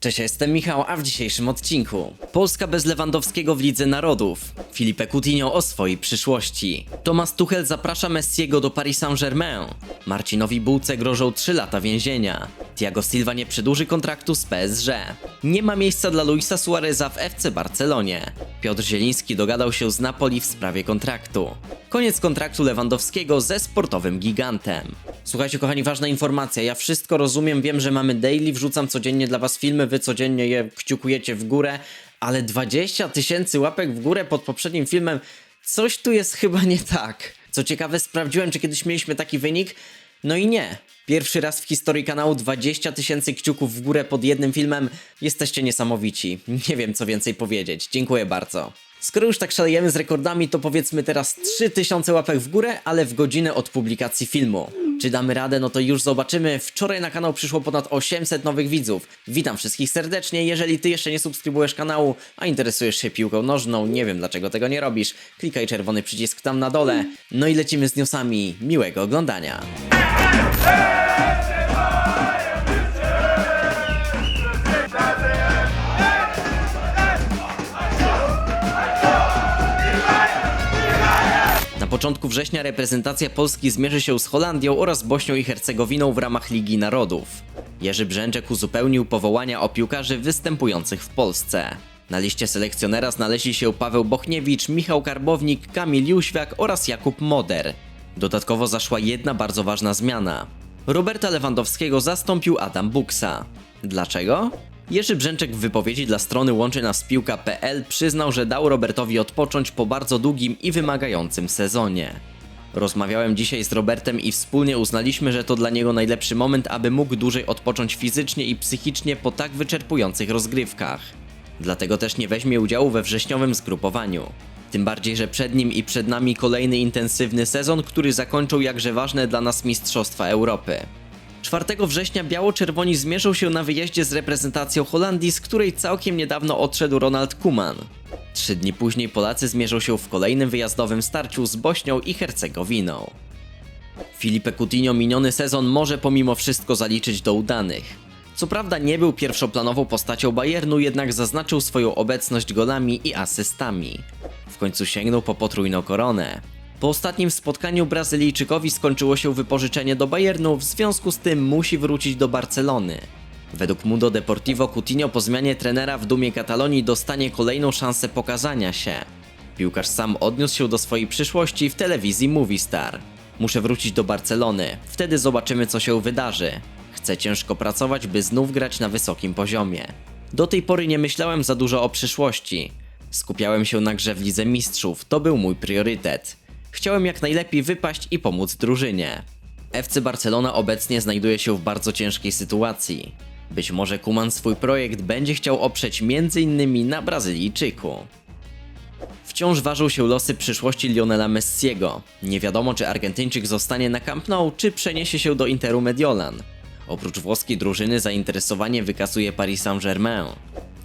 Cześć, jestem Michał, a w dzisiejszym odcinku. Polska bez Lewandowskiego w Lidze Narodów. Filipe Coutinho o swojej przyszłości. Thomas Tuchel zaprasza Messiego do Paris Saint-Germain. Marcinowi Bułce grożą 3 lata więzienia. Thiago Silva nie przedłuży kontraktu z PSG Nie ma miejsca dla Luisa Suareza w FC Barcelonie Piotr Zieliński dogadał się z Napoli w sprawie kontraktu Koniec kontraktu Lewandowskiego ze sportowym gigantem. Słuchajcie, kochani, ważna informacja. Ja wszystko rozumiem, wiem, że mamy daily, wrzucam codziennie dla was filmy, wy codziennie je kciukujecie w górę, ale 20 tysięcy łapek w górę pod poprzednim filmem, coś tu jest chyba nie tak. Co ciekawe, sprawdziłem, czy kiedyś mieliśmy taki wynik. No i nie. Pierwszy raz w historii kanału 20 tysięcy kciuków w górę pod jednym filmem. Jesteście niesamowici. Nie wiem, co więcej powiedzieć. Dziękuję bardzo. Skoro już tak szalejemy z rekordami, to powiedzmy teraz 3000 łapek w górę, ale w godzinę od publikacji filmu. Czy damy radę? No to już zobaczymy. Wczoraj na kanał przyszło ponad 800 nowych widzów. Witam wszystkich serdecznie. Jeżeli ty jeszcze nie subskrybujesz kanału, a interesujesz się piłką nożną, nie wiem dlaczego tego nie robisz, klikaj czerwony przycisk tam na dole. No i lecimy z newsami. Miłego oglądania. Początku września reprezentacja Polski zmierzy się z Holandią oraz Bośnią i Hercegowiną w ramach Ligi Narodów. Jerzy Brzęczek uzupełnił powołania o piłkarzy występujących w Polsce. Na liście selekcjonera znaleźli się Paweł Bochniewicz, Michał Karbownik, Kamil Jóźwiak oraz Jakub Moder. Dodatkowo zaszła jedna bardzo ważna zmiana. Roberta Lewandowskiego zastąpił Adam Buksa. Dlaczego? Jerzy Brzęczek w wypowiedzi dla strony łączy nas piłka.pl przyznał, że dał Robertowi odpocząć po bardzo długim i wymagającym sezonie. Rozmawiałem dzisiaj z Robertem i wspólnie uznaliśmy, że to dla niego najlepszy moment, aby mógł dłużej odpocząć fizycznie i psychicznie po tak wyczerpujących rozgrywkach. Dlatego też nie weźmie udziału we wrześniowym zgrupowaniu. Tym bardziej, że przed nim i przed nami kolejny intensywny sezon, który zakończył jakże ważne dla nas Mistrzostwa Europy. 4 września biało-czerwoni zmierzą się na wyjeździe z reprezentacją Holandii, z której całkiem niedawno odszedł Ronald Koeman. Trzy dni później Polacy zmierzą się w kolejnym wyjazdowym starciu z Bośnią i Hercegowiną. Filipe Coutinho miniony sezon może pomimo wszystko zaliczyć do udanych. Co prawda nie był pierwszoplanową postacią Bayernu, jednak zaznaczył swoją obecność golami i asystami. W końcu sięgnął po potrójną koronę. Po ostatnim spotkaniu Brazylijczykowi skończyło się wypożyczenie do Bayernu, w związku z tym musi wrócić do Barcelony. Według Mundo Deportivo Coutinho po zmianie trenera w dumie Katalonii dostanie kolejną szansę pokazania się. Piłkarz sam odniósł się do swojej przyszłości w telewizji Movistar. Muszę wrócić do Barcelony, wtedy zobaczymy co się wydarzy. Chcę ciężko pracować, by znów grać na wysokim poziomie. Do tej pory nie myślałem za dużo o przyszłości. Skupiałem się na grze w Lidze Mistrzów, to był mój priorytet. Chciałem jak najlepiej wypaść i pomóc drużynie. FC Barcelona obecnie znajduje się w bardzo ciężkiej sytuacji. Być może Kuman swój projekt będzie chciał oprzeć m.in. na Brazylijczyku. Wciąż ważą się losy przyszłości Lionela Messiego. Nie wiadomo, czy Argentyńczyk zostanie na Camp Nou, czy przeniesie się do Interu Mediolan. Oprócz włoskiej drużyny zainteresowanie wykazuje Paris Saint-Germain.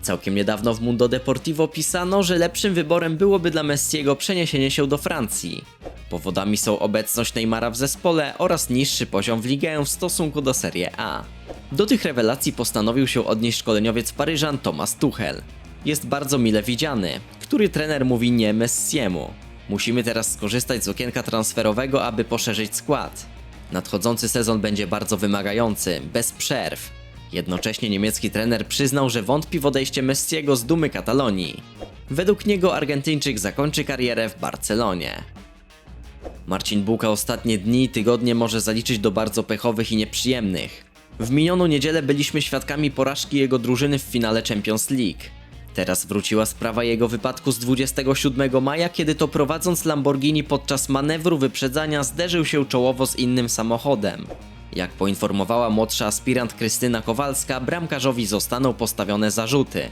Całkiem niedawno w Mundo Deportivo pisano, że lepszym wyborem byłoby dla Messiego przeniesienie się do Francji. Powodami są obecność Neymara w zespole oraz niższy poziom w ligę w stosunku do Serie A. Do tych rewelacji postanowił się odnieść szkoleniowiec Paryżan Thomas Tuchel. Jest bardzo mile widziany, który trener mówi nie Messiemu. Musimy teraz skorzystać z okienka transferowego, aby poszerzyć skład. Nadchodzący sezon będzie bardzo wymagający, bez przerw. Jednocześnie niemiecki trener przyznał, że wątpi w odejście Messiego z dumy Katalonii. Według niego Argentyńczyk zakończy karierę w Barcelonie. Marcin Bułka ostatnie dni i tygodnie może zaliczyć do bardzo pechowych i nieprzyjemnych. W minioną niedzielę byliśmy świadkami porażki jego drużyny w finale Champions League. Teraz wróciła sprawa jego wypadku z 27 maja, kiedy to prowadząc Lamborghini podczas manewru wyprzedzania zderzył się czołowo z innym samochodem. Jak poinformowała młodsza aspirant Krystyna Kowalska, bramkarzowi zostaną postawione zarzuty.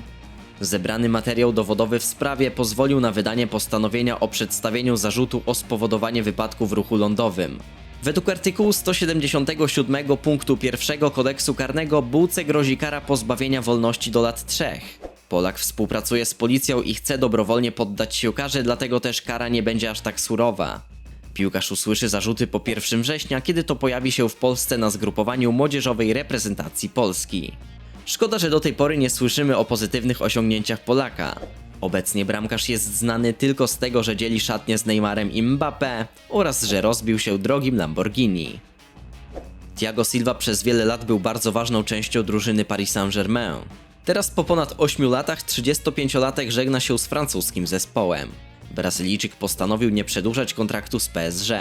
Zebrany materiał dowodowy w sprawie pozwolił na wydanie postanowienia o przedstawieniu zarzutu o spowodowanie wypadku w ruchu lądowym. Według artykułu 177 punktu 1 kodeksu karnego Bułce grozi kara pozbawienia wolności do lat 3. Polak współpracuje z policją i chce dobrowolnie poddać się karze, dlatego też kara nie będzie aż tak surowa. Piłkarz usłyszy zarzuty po 1 września, kiedy to pojawi się w Polsce na zgrupowaniu młodzieżowej reprezentacji Polski. Szkoda, że do tej pory nie słyszymy o pozytywnych osiągnięciach Polaka. Obecnie bramkarz jest znany tylko z tego, że dzieli szatnie z Neymarem i Mbappé oraz że rozbił się drogim Lamborghini. Thiago Silva przez wiele lat był bardzo ważną częścią drużyny Paris Saint-Germain. Teraz po ponad 8 latach 35-latek żegna się z francuskim zespołem. Brazylijczyk postanowił nie przedłużać kontraktu z PSG.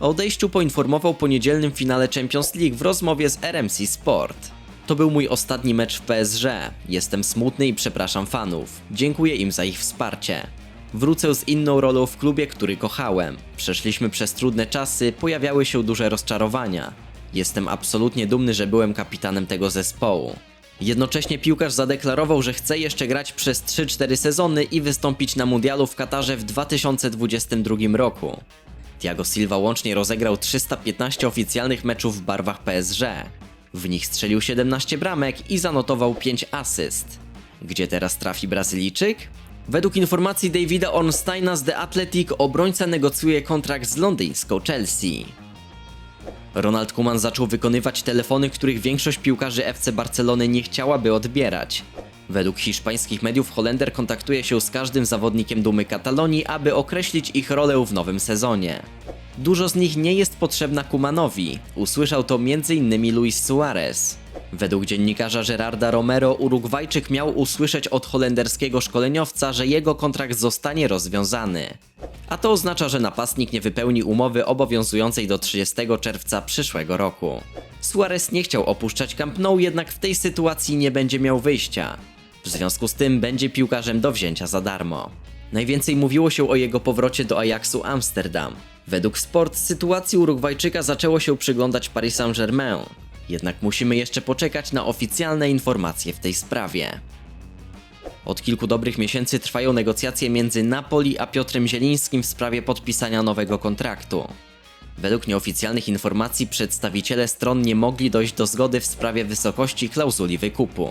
O odejściu poinformował po niedzielnym finale Champions League w rozmowie z RMC Sport. To był mój ostatni mecz w PSG. Jestem smutny i przepraszam fanów. Dziękuję im za ich wsparcie. Wrócę z inną rolą w klubie, który kochałem. Przeszliśmy przez trudne czasy, pojawiały się duże rozczarowania. Jestem absolutnie dumny, że byłem kapitanem tego zespołu. Jednocześnie piłkarz zadeklarował, że chce jeszcze grać przez 3-4 sezony i wystąpić na mundialu w Katarze w 2022 roku. Thiago Silva łącznie rozegrał 315 oficjalnych meczów w barwach PSG. W nich strzelił 17 bramek i zanotował 5 asyst. Gdzie teraz trafi Brazylijczyk? Według informacji Davida Ornsteina z The Athletic obrońca negocjuje kontrakt z londyńską Chelsea. Ronald Koeman zaczął wykonywać telefony, których większość piłkarzy FC Barcelony nie chciałaby odbierać. Według hiszpańskich mediów Holender kontaktuje się z każdym zawodnikiem Dumy Katalonii, aby określić ich rolę w nowym sezonie. Dużo z nich nie jest potrzebna Kumanowi. Usłyszał to m.in. Luis Suarez. Według dziennikarza Gerarda Romero Urugwajczyk miał usłyszeć od holenderskiego szkoleniowca, że jego kontrakt zostanie rozwiązany. A to oznacza, że napastnik nie wypełni umowy obowiązującej do 30 czerwca przyszłego roku. Suarez nie chciał opuszczać Camp Nou, jednak w tej sytuacji nie będzie miał wyjścia. W związku z tym będzie piłkarzem do wzięcia za darmo. Najwięcej mówiło się o jego powrocie do Ajaxu Amsterdam. Według Sport sytuacji Urugwajczyka zaczęło się przyglądać Paris Saint-Germain. Jednak musimy jeszcze poczekać na oficjalne informacje w tej sprawie. Od kilku dobrych miesięcy trwają negocjacje między Napoli a Piotrem Zielińskim w sprawie podpisania nowego kontraktu. Według nieoficjalnych informacji przedstawiciele stron nie mogli dojść do zgody w sprawie wysokości klauzuli wykupu.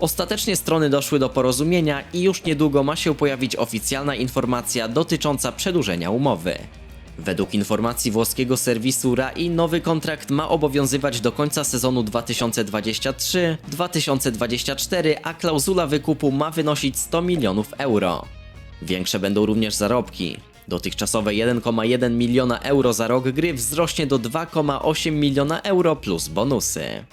Ostatecznie strony doszły do porozumienia i już niedługo ma się pojawić oficjalna informacja dotycząca przedłużenia umowy. Według informacji włoskiego serwisu RAI nowy kontrakt ma obowiązywać do końca sezonu 2023-2024, a klauzula wykupu ma wynosić 100 milionów euro. Większe będą również zarobki. Dotychczasowe 1,1 miliona euro za rok gry wzrośnie do 2,8 miliona euro plus bonusy.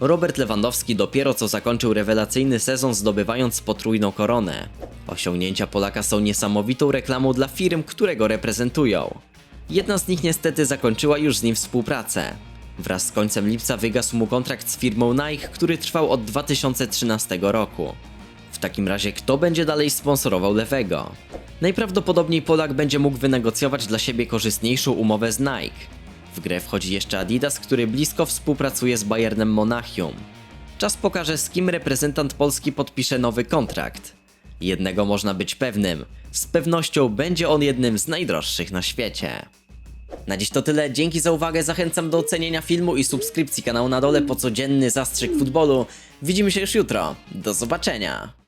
Robert Lewandowski dopiero co zakończył rewelacyjny sezon zdobywając potrójną koronę. Osiągnięcia Polaka są niesamowitą reklamą dla firm, które go reprezentują. Jedna z nich niestety zakończyła już z nim współpracę. Wraz z końcem lipca wygasł mu kontrakt z firmą Nike, który trwał od 2013 roku. W takim razie kto będzie dalej sponsorował Lewego? Najprawdopodobniej Polak będzie mógł wynegocjować dla siebie korzystniejszą umowę z Nike. W grę wchodzi jeszcze Adidas, który blisko współpracuje z Bayernem Monachium. Czas pokaże, z kim reprezentant Polski podpisze nowy kontrakt. Jednego można być pewnym: z pewnością będzie on jednym z najdroższych na świecie. Na dziś to tyle, dzięki za uwagę, zachęcam do ocenienia filmu i subskrypcji kanału na dole po codzienny zastrzyk futbolu. Widzimy się już jutro, do zobaczenia!